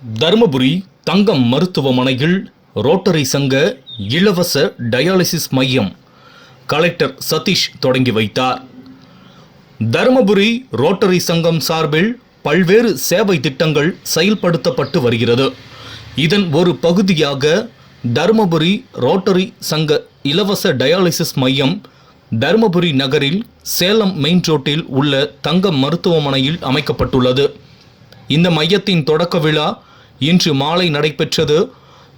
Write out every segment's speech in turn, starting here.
தருமபுரி தங்கம் மருத்துவமனையில் ரோட்டரி சங்க இலவச டயாலிசிஸ் மையம் கலெக்டர் சதீஷ் தொடங்கி வைத்தார். தருமபுரி ரோட்டரி சங்கம் சார்பில் பல்வேறு சேவை திட்டங்கள் செயல்படுத்தப்பட்டு வருகிறது. இதன் ஒரு பகுதியாக தருமபுரி ரோட்டரி சங்க இலவச டயாலிசிஸ் மையம் தருமபுரி நகரில் சேலம் மெயின் ரோட்டில் உள்ள தங்கம் மருத்துவமனையில் அமைக்கப்பட்டுள்ளது. இந்த மையத்தின் தொடக்க விழா இன்று மாலை நடைபெற்றது.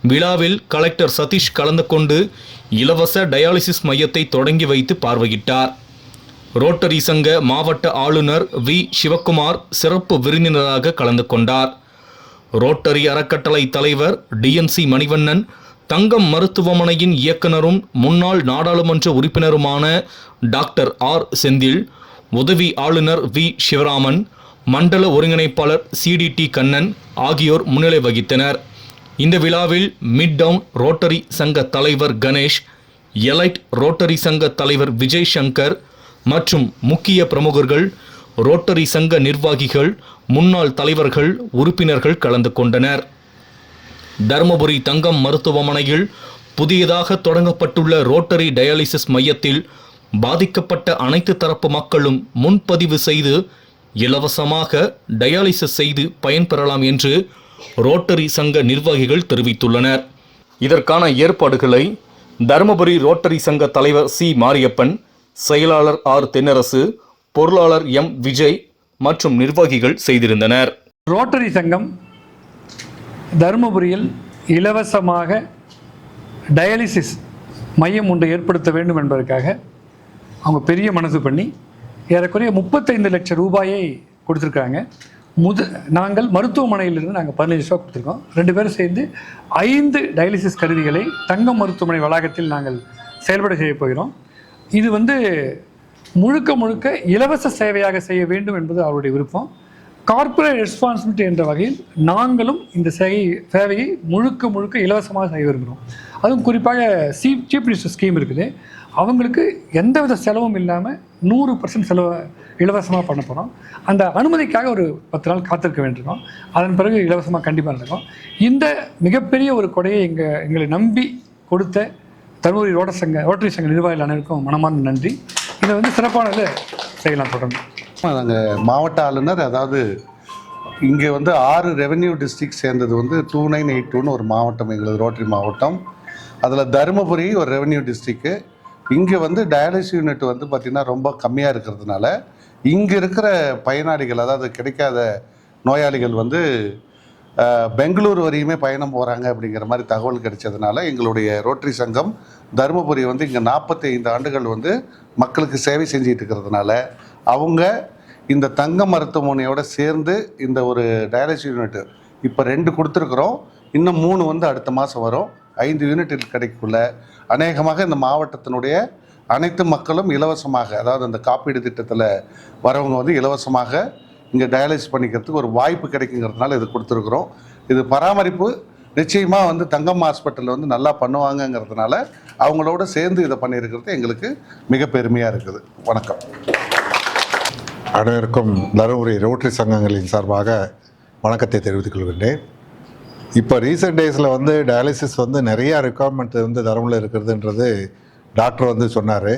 விழாவில் கலெக்டர் சதீஷ் கலந்து கொண்டு இலவச டயாலிசிஸ் மையத்தை தொடங்கி வைத்து பார்வையிட்டார். ரோட்டரி சங்க மாவட்ட ஆளுநர் வி. சிவக்குமார் சிறப்பு விருந்தினராக கலந்து கொண்டார். ரோட்டரி அறக்கட்டளை தலைவர் டிஎன்சி மணிவண்ணன் தங்கம் மருத்துவமனையின் இயக்குனரும் முன்னாள் நாடாளுமன்ற உறுப்பினருமான டாக்டர் ஆர். செந்தில் உதவி ஆளுநர் வி. சிவராமன் மண்டல ஒருங்கிணைப்பாளர் சிடிடி கண்ணன் ஆகியோர் முன்னிலை வகித்தனர். இந்த விழாவில் மிட் டவுன் ரோட்டரி சங்க தலைவர் கணேஷ் எலைட் ரோட்டரி சங்க தலைவர் விஜய் சங்கர் மற்றும் முக்கிய பிரமுகர்கள் ரோட்டரி சங்க நிர்வாகிகள் முன்னாள் தலைவர்கள் உறுப்பினர்கள் கலந்து கொண்டனர். தருமபுரி தங்கம் மருத்துவமனையில் புதியதாக தொடங்கப்பட்டுள்ள ரோட்டரி டயாலிசிஸ் மையத்தில் பாதிக்கப்பட்ட அனைத்து தரப்பு மக்களும் முன்பதிவு செய்து இலவசமாக டயாலிசிஸ் செய்து பயன்பெறலாம் என்று ரோட்டரி சங்க நிர்வாகிகள் தெரிவித்துள்ளனர். இதற்கான ஏற்பாடுகளை தருமபுரி ரோட்டரி சங்க தலைவர் சி. மாரியப்பன் செயலாளர் ஆர். தென்னரசு பொருளாளர் எம். விஜய் மற்றும் நிர்வாகிகள் செய்திருந்தனர். ரோட்டரி சங்கம் தருமபுரியில் இலவசமாக டயாலிசிஸ் மையம் ஒன்று ஏற்படுத்த வேண்டும் என்பதற்காக அவங்க பெரிய மனசு பண்ணி ஏறக்குறைய முப்பத்தைந்து லட்சம் ரூபாயை கொடுத்துருக்காங்க. முது நாங்கள் மருத்துவமனையிலிருந்து நாங்கள் பதினஞ்சு ரூபா கொடுத்துருக்கோம். ரெண்டு பேரும் சேர்ந்து ஐந்து டயாலிசிஸ் கருவிகளை தங்கம் மருத்துவமனை வளாகத்தில் நாங்கள் செயல்பட செய்ய போகிறோம். இது வந்து முழுக்க முழுக்க இலவச சேவையாக செய்ய வேண்டும் என்பது அவருடைய விருப்பம். கார்ப்பரேட் ரெஸ்பான்சிபிலிட்டி என்ற வகையில் நாங்களும் இந்த சேவை சேவையை முழுக்க முழுக்க இலவசமாக செய்ய விரும்புகிறோம் அதுவும் குறிப்பாக சி சீஃப் மினிஸ்டர் ஸ்கீம் இருக்குது. அவங்களுக்கு எந்தவித செலவும் இல்லாமல் நூறு பர்சன்ட் செலவை இலவசமாக பண்ண போகிறோம் அந்த அனுமதிக்காக ஒரு பத்து நாள் காத்திருக்க வேண்டியிருக்கோம். அதன் பிறகு இலவசமாக கண்டிப்பாக நடக்கும். இந்த மிகப்பெரிய ஒரு கொடையை எங்கள் எங்களை நம்பி கொடுத்த தருமபுரி ரோட்டரி சங்க ரோட்டரி சங்க நிர்வாகிகள் அனைவருக்கும் மனமார்ந்த நன்றி. இதை வந்து சிறப்பானது செய்யலாம் தொடர்ந்து. நாங்கள் மாவட்ட ஆளுநர் அதாவது இங்கே வந்து ஆறு ரெவென்யூ டிஸ்ட்ரிக்ட் சேர்ந்தது வந்து டூ நைன் எயிட் டூன்னு ஒரு மாவட்டம் எங்களது ரோட்டரி மாவட்டம். அதில் தருமபுரி ஒரு ரெவென்யூ டிஸ்ட்ரிக்கு இங்கே வந்து டயாலிசிஸ் யூனிட் வந்து பார்த்திங்கன்னா ரொம்ப கம்மியாக இருக்கிறதுனால இங்கே இருக்கிற பயனாளிகள் அதாவது கிடைக்காத நோயாளிகள் வந்து பெங்களூர் வரையுமே பயணம் போகிறாங்க அப்படிங்கிற மாதிரி தகவல் கிடைச்சதுனால எங்களுடைய ரோட்டரி சங்கம் தருமபுரி வந்து இங்கே நாற்பத்தி ஐந்து ஆண்டுகள் வந்து மக்களுக்கு சேவை செஞ்சிட்டு இருக்கிறதுனால அவங்க இந்த தங்க மருத்துவமனையோட சேர்ந்து இந்த ஒரு டயாலிசிஸ் யூனிட் இப்போ ரெண்டு கொடுத்துருக்குறோம். இன்னும் மூணு வந்து அடுத்த மாதம் வரும். ஐந்து யூனிட் கிடைக்குள்ள அநேகமாக இந்த மாவட்டத்தினுடைய அனைத்து மக்களும் இலவசமாக அதாவது அந்த காப்பீடு திட்டத்தில் வரவங்க வந்து இலவசமாக இங்கே டயாலிசிஸ் பண்ணிக்கிறதுக்கு ஒரு வாய்ப்பு கிடைக்குங்கிறதுனால இது கொடுத்துருக்குறோம். இது பராமரிப்பு நிச்சயமாக வந்து தங்கம் ஹாஸ்பிட்டலில் வந்து நல்லா பண்ணுவாங்கங்கிறதுனால அவங்களோட சேர்ந்து இதை பண்ணியிருக்கிறது எங்களுக்கு மிக பெருமையாக இருக்குது. வணக்கம். அனைவருக்கும் தருமபுரி ரோட்டரி சங்கங்களின் சார்பாக வணக்கத்தை தெரிவித்துக் கொள்கின்றேன். இப்போ ரீசெண்ட் டேஸில் வந்து டயாலிசிஸ் வந்து நிறையா ரெக்குவயர்மெண்ட் வந்து தருமபுரியில் இருக்கிறதுன்றது டாக்டர் வந்து சொன்னார்.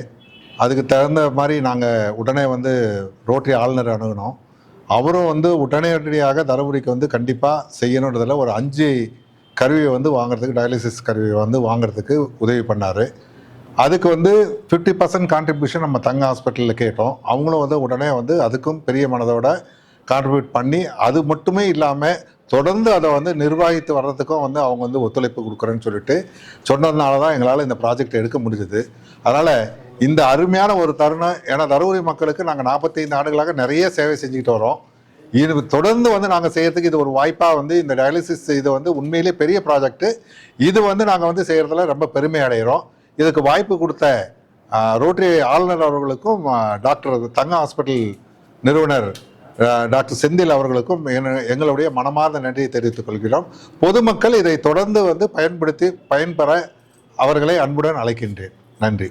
அதுக்கு தகுந்த மாதிரி நாங்கள் உடனே வந்து ரோட்டரி ஆளுநர் அணுகினோம் அவரும் வந்து உடனடியாக தருமபுரிக்கு வந்து கண்டிப்பாக செய்யணுன்றதில் ஒரு அஞ்சு கருவியை வந்து வாங்குறதுக்கு டயாலிசிஸ் கருவியை வந்து வாங்குறதுக்கு உதவி பண்ணார். அதுக்கு வந்து ஃபிஃப்டி பர்சன்ட் கான்ட்ரிபியூஷன் நம்ம தங்க ஹாஸ்பிட்டலில் கேட்டோம். அவங்களும் வந்து உடனே வந்து அதுக்கும் பெரிய மனதோட கான்ட்ரிபியூட் பண்ணி அது மட்டுமே இல்லாமல் தொடர்ந்து அதை வந்து நிர்வாகித்து வர்றதுக்கும் வந்து அவங்க வந்து ஒத்துழைப்பு கொடுக்குறேன்னு சொல்லிட்டு சொன்னதுனால தான் எங்களால் இந்த ப்ராஜெக்ட் எடுக்க முடிஞ்சது. அதனால் இந்த அருமையான ஒரு தருணம் ஏன்னா தருமபுரி மக்களுக்கு நாங்கள் நாற்பத்தைந்து ஆண்டுகளாக நிறைய சேவை செஞ்சுக்கிட்டு வரோம். இது தொடர்ந்து வந்து நாங்கள் செய்கிறதுக்கு இது ஒரு வாய்ப்பாக வந்து இந்த டயாலிசிஸ் இது வந்து உண்மையிலே பெரிய ப்ராஜெக்ட்டு இது வந்து நாங்கள் வந்து செய்கிறதுல ரொம்ப பெருமை அடைகிறோம் இதுக்கு வாய்ப்பு கொடுத்த ரோட்டரி ஆளுநர் அவர்களுக்கும் டாக்டர் தங்க ஹாஸ்பிட்டல் நிறுவனர் டாக்டர் செந்தில் அவர்களுக்கும் எங்களுடைய மனமார்ந்த நன்றியை தெரிவித்துக் கொள்கிறோம். பொதுமக்கள் இதை தொடர்ந்து வந்து பயன்படுத்தி பயன்பெற அவர்களை அன்புடன் அழைக்கின்றேன். நன்றி.